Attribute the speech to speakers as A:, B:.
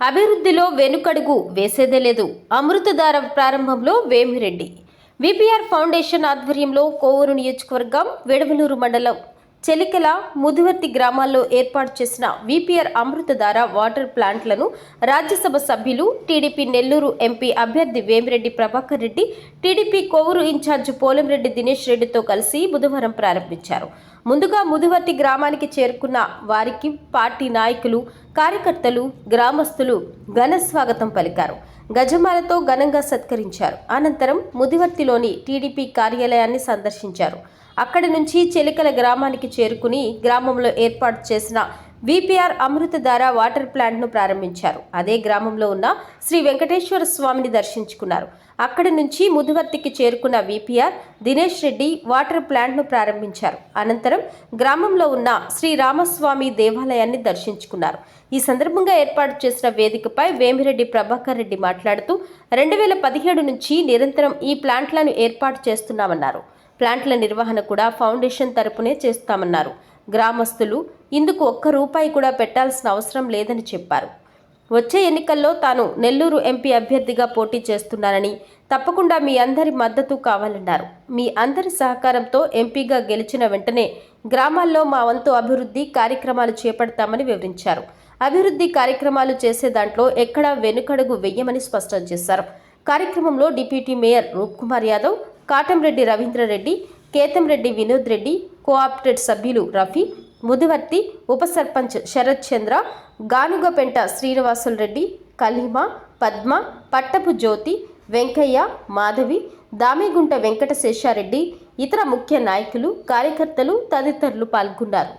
A: అభివృద్ధిలో వెనుకడుగు వేసేదే లేదు. అమృతధార ప్రారంభంలో వేమిరెడ్డి. విపిఆర్ ఫౌండేషన్ ఆధ్వర్యంలో కోవూరు నియోజకవర్గం వెడవలూరు మండలం చెలికెల ముదివర్తి గ్రామాల్లో ఏర్పాటు చేసిన విపిఆర్ అమృతధార వాటర్ ప్లాంట్లను రాజ్యసభ సభ్యులు టీడీపీ నెల్లూరు ఎంపీ అభ్యర్థి వేమిరెడ్డి ప్రభాకర్ రెడ్డి టీడీపీ కోవూరు ఇన్ఛార్జ్ పోలంరెడ్డి దినేష్ రెడ్డితో కలిసి బుధవారం ప్రారంభించారు. ముందుగా ముదివర్తి గ్రామానికి చేరుకున్న వారికి పార్టీ నాయకులు కార్యకర్తలు గ్రామస్తులు ఘన స్వాగతం పలికారు. గజమాలతో ఘనంగా సత్కరించారు. అనంతరం ముదివర్తిలోని టీడీపీ కార్యాలయాన్ని సందర్శించారు. అక్కడి నుంచి చెలికల గ్రామానికి చేరుకుని గ్రామంలో ఏర్పాటు చేసిన విపిఆర్ అమృతధార వాటర్ ప్లాంట్ను ప్రారంభించారు. అదే గ్రామంలో ఉన్న శ్రీ వెంకటేశ్వర స్వామిని దర్శించుకున్నారు. అక్కడి నుంచి ముదువర్తికి చేరుకున్న విపిఆర్ దినేష్ రెడ్డి వాటర్ ప్లాంట్ను ప్రారంభించారు. అనంతరం గ్రామంలో ఉన్న శ్రీ రామస్వామి దేవాలయాన్ని దర్శించుకున్నారు. ఈ సందర్భంగా ఏర్పాటు చేసిన వేదికపై వేమిరెడ్డి ప్రభాకర్ రెడ్డి మాట్లాడుతూ రెండు వేల పదిహేడు నుంచి నిరంతరం ఈ ప్లాంట్లను ఏర్పాటు చేస్తున్నామన్నారు. ప్లాంట్ల నిర్వహణ కూడా ఫౌండేషన్ తరపునే చేస్తామన్నారు. గ్రామస్తులు ఇందుకు ఒక్క రూపాయి కూడా పెట్టాల్సిన అవసరం లేదని చెప్పారు. వచ్చే ఎన్నికల్లో తాను నెల్లూరు ఎంపీ అభ్యర్థిగా పోటీ చేస్తున్నానని తప్పకుండా మీ అందరి మద్దతు కావాలన్నారు. మీ అందరి సహకారంతో ఎంపీగా గెలిచిన వెంటనే గ్రామాల్లో మా వంతు అభివృద్ధి కార్యక్రమాలు చేపడతామని వివరించారు. అభివృద్ధి కార్యక్రమాలు చేసే దాంట్లో ఎక్కడా వెనుకడుగు వెయ్యమని స్పష్టం చేశారు. కార్యక్రమంలో deputy mayor Roop Kumar Yadav Katamreddy Ravindrareddy Ketamreddy Vinod Reddy corporator సభ్యులు రఫీ ముదివర్తి ఉప సర్పంచ్ శరత్ చంద్ర గానుగపెంట శ్రీనివాసులు రెడ్డి పద్మ పట్టపు జ్యోతి వెంకయ్య మాధవి దామిగుంట వెంకట శేషారెడ్డి ఇతర ముఖ్య నాయకులు కార్యకర్తలు తదితరులు పాల్గొన్నారు.